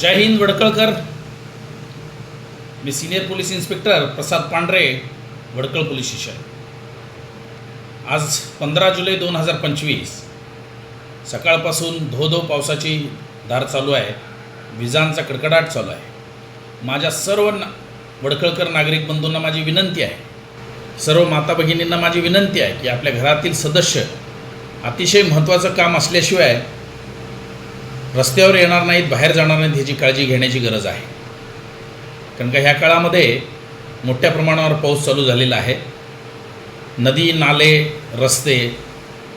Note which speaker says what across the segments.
Speaker 1: जय हिंद वडकळकर. मी senior police inspector Prasad Pandhare Vadkal police station. आज पंधरा जुलै दोन हजार पंचवीस. सकाळपासून धो धो पावसाची धार चालू आहे. विजांचा कडकडाट चालू आहे. माझ्या सर्व ना वडकळकर नागरिक बंधूंना माझी विनंती आहे. सर्व माता भगिनींना माझी विनंती आहे की आपल्या घरातील सदस्य अतिशय महत्त्वाचं काम असल्याशिवाय रस्त्यावर येणार नाहीत बाहेर जाणार नाहीत ह्याची काळजी घेण्याची गरज आहे. कारण का ह्या काळामध्ये मोठ्या प्रमाणावर पाऊस चालू झालेला आहे. नदी नाले रस्ते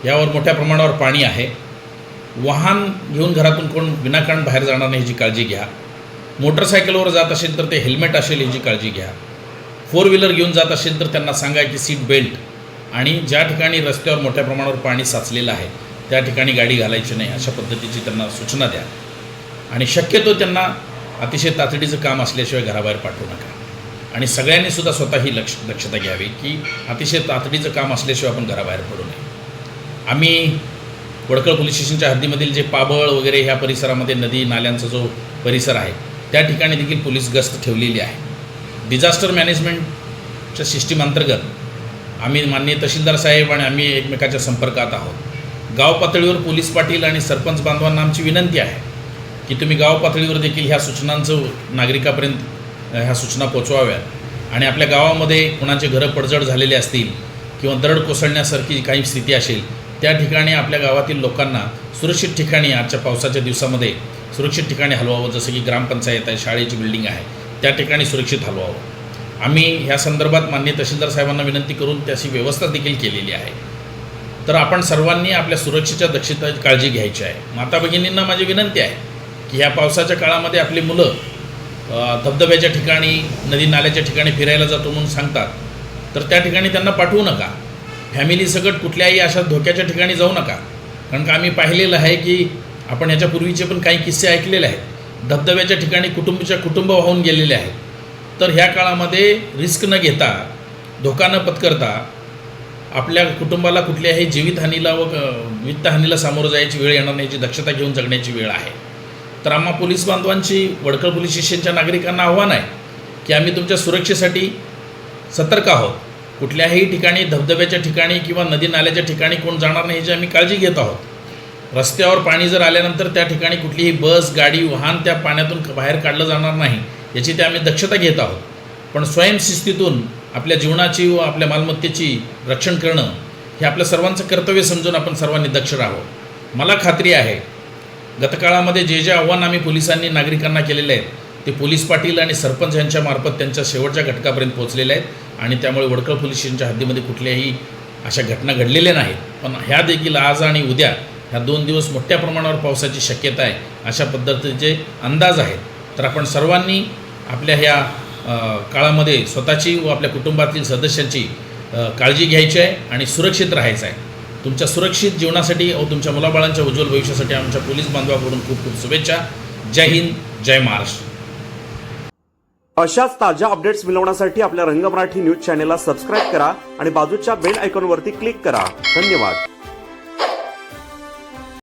Speaker 1: यावर मोठ्या प्रमाणावर पाणी आहे. वाहन घेऊन घरातून कोण विनाकारण बाहेर जाणार नाही ह्याची काळजी घ्या. मोटरसायकलवर जात असेल तर ते हेल्मेट असेल ह्याची काळजी घ्या. फोर व्हीलर घेऊन जात असेल तर त्यांना सांगा की सीट बेल्ट. आणि ज्या ठिकाणी रस्त्यावर मोठ्या प्रमाणावर पाणी साचलेलं आहे त्या ठिकाणी गाडी घालायची नाही अशा पद्धतीची त्यांना सूचना द्या. आणि शक्यतो त्यांना अतिशय तातडीचं काम असल्याशिवाय घराबाहेर पाठवू नका. आणि सगळ्यांनी सुद्धा स्वतःही लक्ष दक्षता घ्यावी की अतिशय तातडीचं काम असल्याशिवाय आपण घराबाहेर पडू नये. आम्ही वडकळ पोलीस स्टेशनच्या हद्दीमधील जे पाबळ वगैरे ह्या परिसरामध्ये नदी नाल्यांचा जो परिसर आहे त्या ठिकाणी देखील पोलीस गस्त ठेवलेली आहे. डिझास्टर मॅनेजमेंटच्या सिस्टीम अंतर्गत आम्ही माननीय तहसीलदार साहेब आणि आम्ही एकमेकाच्या संपर्कात आहोत. गाव पातळीवर पोलीस पाटील आणि सरपंच बांधवांना आमची विनंती आहे की तुम्ही गाव पातळीवर देखील ह्या सूचनांचं नागरिकापर्यंत ह्या सूचना पोचवाव्यात. आणि आपल्या गावामध्ये कुणाचे घरं पडझड झालेले असतील किंवा दरड कोसळण्यासारखी काही स्थिती असेल त्या ठिकाणी आपल्या गावातील लोकांना सुरक्षित ठिकाणी आजच्या पावसाच्या दिवसामध्ये सुरक्षित ठिकाणी हलवावं जसं की ग्रामपंचायत आहे शाळेची बिल्डिंग आहे त्या ठिकाणी सुरक्षित हलवावं. आम्ही ह्या संदर्भात माननीय तहसीलदार साहेबांना विनंती करून त्याची व्यवस्था देखील केलेली आहे. तर आपण सर्वांनी आपल्या सुरक्षेच्या दक्षता काळजी घ्यायची आहे. माता भगिनींना माझी विनंती आहे की ह्या पावसाच्या काळामध्ये आपली मुलं धबधब्याच्या ठिकाणी नदी नाल्याच्या ठिकाणी फिरायला जातो म्हणून सांगतात. तर त्या ठिकाणी त्यांना पाठवू नका. फॅमिलीसकट कुठल्याही अशा धोक्याच्या ठिकाणी जाऊ नका. कारण का आम्ही पाहिलेलं आहे की आपण ह्याच्यापूर्वीचे पण काही किस्से ऐकलेले आहेत. धबधब्याच्या ठिकाणी कुटुंबच्या कुटुंब वाहून गेलेले आहेत. तर ह्या काळामध्ये रिस्क न घेता धोका न पत्करता आपल्या कुटुंबाला कुठल्याही जीवितहानीला व वित्तहानीला सामोरं जायची वेळ येणार नाही याची दक्षता घेऊन जगण्याची वेळ आहे. तर आम्हा पोलीस बांधवांची वडकळ पोलीस स्टेशनच्या नागरिकांना आव्हान आहे की आम्ही तुमच्या सुरक्षेसाठी सतर्क आहोत. कुठल्याही ठिकाणी धबधब्याच्या ठिकाणी किंवा नदी नाल्याच्या ठिकाणी कोण जाणार नाही याची आम्ही काळजी घेत आहोत. रस्त्यावर पाणी जर आल्यानंतर त्या ठिकाणी कुठलीही बस गाडी वाहन त्या पाण्यातून बाहेर काढलं जाणार नाही याची ते आम्ही दक्षता घेत आहोत. पण स्वयंशिस्तीतून आपल्या जीवनाची व आपल्या मालमत्तेची रक्षण करणं हे आपल्या सर्वांचं कर्तव्य समजून आपण सर्वांनी दक्ष राहावं. मला खात्री आहे गतकाळामध्ये जे जे आव्हान आम्ही पोलिसांनी नागरिकांना केलेले आहेत ते पोलीस पाटील आणि सरपंच यांच्या मार्फत त्यांच्या शेवटच्या घटकापर्यंत पोहोचलेले आहेत आणि त्यामुळे वडकळ पोलीस स्टेशनच्या हद्दीमध्ये कुठल्याही अशा घटना घडलेल्या नाहीत. पण ह्या देखील आज आणि उद्या ह्या दोन दिवस मोठ्या प्रमाणावर पावसाची शक्यता आहे अशा पद्धतीचे अंदाज आहेत. तर आपण सर्वांनी आपल्या ह्या काळामध्ये स्वतःची व आपल्या कुटुंबातील सदस्यांची काळजी घ्यायची आहे आणि सुरक्षित राहायचं आहे. तुमच्या सुरक्षित जीवनासाठी व तुमच्या मुलाबाळांच्या उज्ज्वल भविष्यासाठी आमच्या पोलीस बांधवाकडून खूप खूप शुभेच्छा. जय हिंद जय महाराष्ट्र.
Speaker 2: अशाच ताज्या अपडेट्स मिळवण्यासाठी आपल्या रंग मराठी न्यूज चॅनेलला सबस्क्राईब करा आणि बाजूच्या बेल आयकॉनवरती क्लिक करा. धन्यवाद.